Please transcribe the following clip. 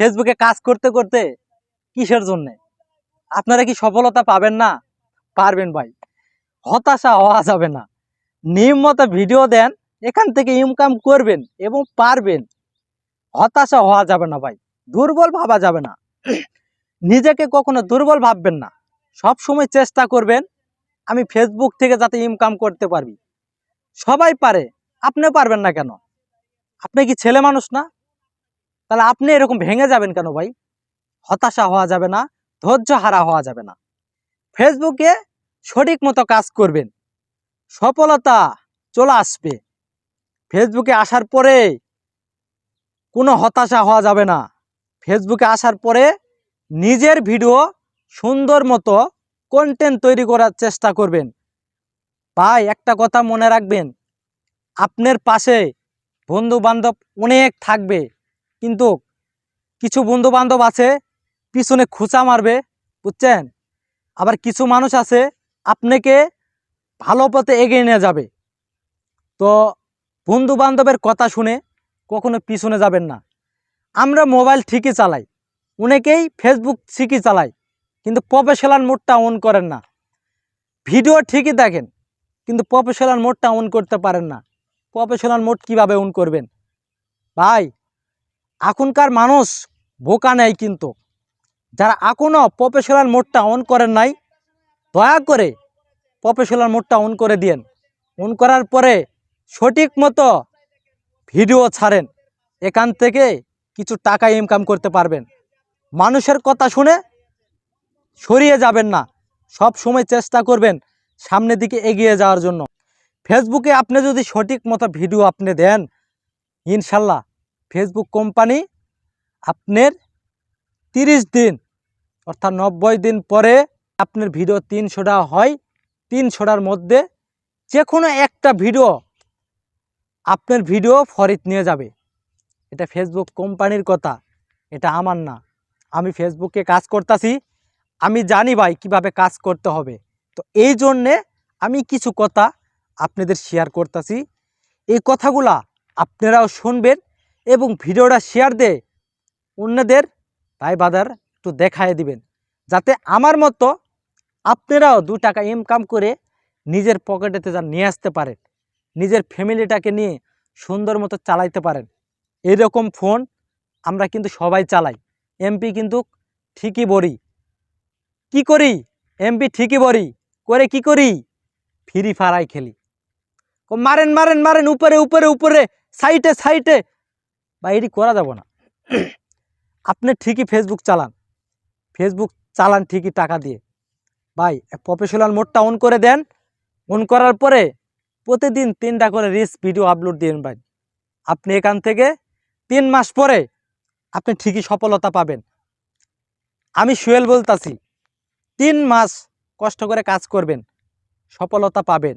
ফেসবুকে কাজ করতে করতে কিসের জন্য? আপনারা কি সফলতা পাবেন না? পারবেন ভাই। হতাশা হওয়া যাবে না। নিয়ম মতো ভিডিও দেন, এখান থেকে ইনকাম করবেন এবং পারবেন। হতাশা হওয়া যাবে না ভাই। দুর্বল ভাবা যাবে না। নিজেকে কখনো দুর্বল ভাববেন না। সব সময় চেষ্টা করবেন, আমি ফেসবুক থেকে যাতে ইনকাম করতে পারবি। সবাই পারে আপনি পারবেন না কেন? আপনি কি ছেলে মানুষ না? তাহলে আপনি এরকম ভেঙে যাবেন কেন ভাই? হতাশা হওয়া যাবে না, ধৈর্য হারা হওয়া যাবে না। ফেসবুকে সঠিক মতো কাজ করবেন, সফলতা চলে আসবে। ফেসবুকে আসার পরে কোনো হতাশা হওয়া যাবে না। ফেসবুকে আসার পরে নিজের ভিডিও সুন্দর মতো কন্টেন্ট তৈরি করার চেষ্টা করবেন। ভাই, একটা কথা মনে রাখবেন, আপনার পাশে বন্ধু বান্ধব অনেক থাকবে। কিন্তু কিছু বন্ধু বান্ধব আছে, পিছনে খুঁচা মারবে, বুঝছেন? আবার কিছু মানুষ আছে, আপনাকে ভালো পথে এগিয়ে নিয়ে যাবে। তো বন্ধু বান্ধবের কথা শুনে কখনো পিছনে যাবেন না। আমরা মোবাইল ঠিকই চালাই, অনেকেই ফেসবুক ঠিকই চালায়, কিন্তু প্রফেশনাল মোডটা অন করেন না। ভিডিও ঠিকই দেখেন, কিন্তু প্রফেশনাল মোডটা অন করতে পারেন না। প্রফেশনাল মোড কীভাবে অন করবেন? ভাই এখনকার মানুষ বোকা নেই কিন্তু। যারা এখনও প্রফেশনাল মোডটা অন করেন নাই, দয়া করে প্রফেশনাল মোডটা অন করে দিয়েন। অন করার পরে সঠিক মতো ভিডিও ছাড়েন। এখান থেকে কিছু টাকা ইনকাম করতে পারবেন। মানুষের কথা শুনে সরিয়ে যাবেন না। সব সময় চেষ্টা করবেন সামনের দিকে এগিয়ে যাওয়ার জন্য। ফেসবুকে আপনি যদি সঠিক মতো ভিডিও আপনি দেন, ইনশাল্লাহ ফেসবুক কোম্পানি আপনার তিরিশ দিন, অর্থাৎ নব্বই দিন পরে আপনার ভিডিও তিনশোটা হয়। তিনশোটার মধ্যে যে কোনো একটা ভিডিও আপনার ভিডিও ফরিত নিয়ে যাবে। এটা ফেসবুক কোম্পানির কথা, এটা আমার না। আমি ফেসবুকে কাজ করতেছি, আমি জানি ভাই কীভাবে কাজ করতে হবে। তো এই জন্যে আমি কিছু কথা আপনাদের শেয়ার করতেছি। এই কথাগুলা আপনারাও শুনবেন এবং ভিডিওটা শেয়ার দিয়ে অন্যদের ভাই বাদার একটু দেখায় দিবেন। যাতে আমার মতো আপনারাও দু টাকা ইনকাম করে নিজের পকেটেতে যা নিয়ে আসতে পারেন। নিজের ফ্যামিলিটাকে নিয়ে সুন্দর মতো চালাইতে পারেন। এরকম ফোন আমরা কিন্তু সবাই চালাই। এমপি কিন্তু ঠিকই বড়ি। কি করি? এমপি ঠিকই বড়ি। করে কি করি? ফ্রি ফায়ার খেলি। মারেন মারেন মারেন, উপরে উপরে উপরে সাইটে সাইটে বা এটি করা যাব না। আপনি ঠিকই ফেসবুক চালান। ফেসবুক চালান ঠিকই টাকা দিয়ে। ভাই প্রফেশনাল মোডটা অন করে দেন। অন করার পরে প্রতিদিন তিনটা করে রিস ভিডিও আপলোড দিন ভাই। আপনি এখান থেকে তিন মাস পরে আপনি ঠিকই সফলতা পাবেন। আমি সুয়েল বলতাছি, তিন মাস কষ্ট করে কাজ করবেন, সফলতা পাবেন।